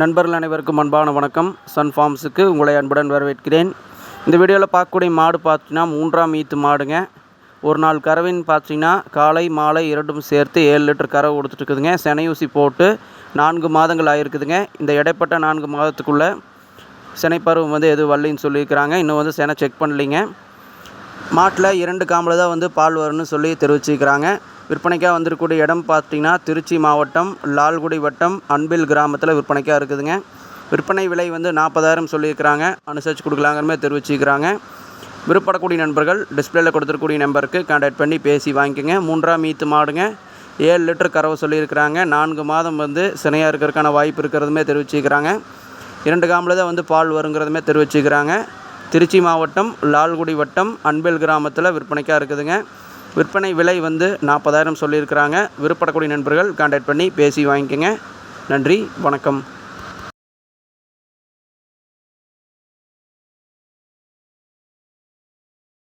நண்பர்கள் அனைவருக்கும் அன்பான வணக்கம். சன் ஃபார்ம்ஸுக்கு உங்களை அன்புடன் வரவேற்கிறேன். இந்த வீடியோவில் பார்க்கக்கூடிய மாடு பார்த்தீங்கன்னா மூன்றாம் ஈத்து மாடுங்க. ஒரு நாள் கறவின்னு பார்த்தீங்கன்னா காலை மாலை இரண்டும் சேர்த்து ஏழு லிட்டர் கறவை கொடுத்துட்ருக்குதுங்க செனையூசி போட்டு நான்கு மாதங்கள் ஆகிருக்குதுங்க இந்த இடைப்பட்ட நான்கு மாதத்துக்குள்ளே சினைப்பருவம் வந்து எதுவும் வரலன்னு சொல்லியிருக்கிறாங்க. இன்னும் வந்து செனை செக் பண்ணலிங்க. மாட்டில் இரண்டு காம்பில் தான் வந்து பால் வரும்னு சொல்லி தெரிவிச்சிருக்கிறாங்க. விற்பனைக்காக வந்திருக்கக்கூடிய இடம் பார்த்தீங்கன்னா திருச்சி மாவட்டம் லால்குடி வட்டம் அன்பில் கிராமத்தில் விற்பனைக்காக இருக்குதுங்க. விற்பனை விலை வந்து நாற்பதாயிரம் சொல்லியிருக்கிறாங்க. அனுசரித்து கொடுக்கலாங்கிறமே தெரிவிச்சிருக்கிறாங்க. விருப்பப்படக்கூடிய நண்பர்கள் டிஸ்பிளேல கொடுத்துருக்கூடிய நம்பருக்கு கான்டாக்ட் பண்ணி பேசி வாங்கிக்கோங்க. மூன்றாம் மீத்து மாடுங்க. ஏழு லிட்டர் கறவை சொல்லியிருக்கிறாங்க. நான்கு மாதம் வந்து சினையாக இருக்கிறதுக்கான வாய்ப்பு இருக்கிறதுமே தெரிவிச்சிருக்கிறாங்க. இரண்டு காம்பில் தான் வந்து பால் வருங்கிறதுமே தெரிவிச்சிருக்கிறாங்க. திருச்சி மாவட்டம் லால்குடி வட்டம் அன்பில் கிராமத்தில் விற்பனைக்காக இருக்குதுங்க. விற்பனை விலை வந்து நாற்பதாயிரம் சொல்லியிருக்கிறாங்க. விருப்பப்படக்கூடிய நண்பர்கள் கான்டாக்ட் பண்ணி பேசி வாங்கிக்கோங்க. நன்றி வணக்கம்.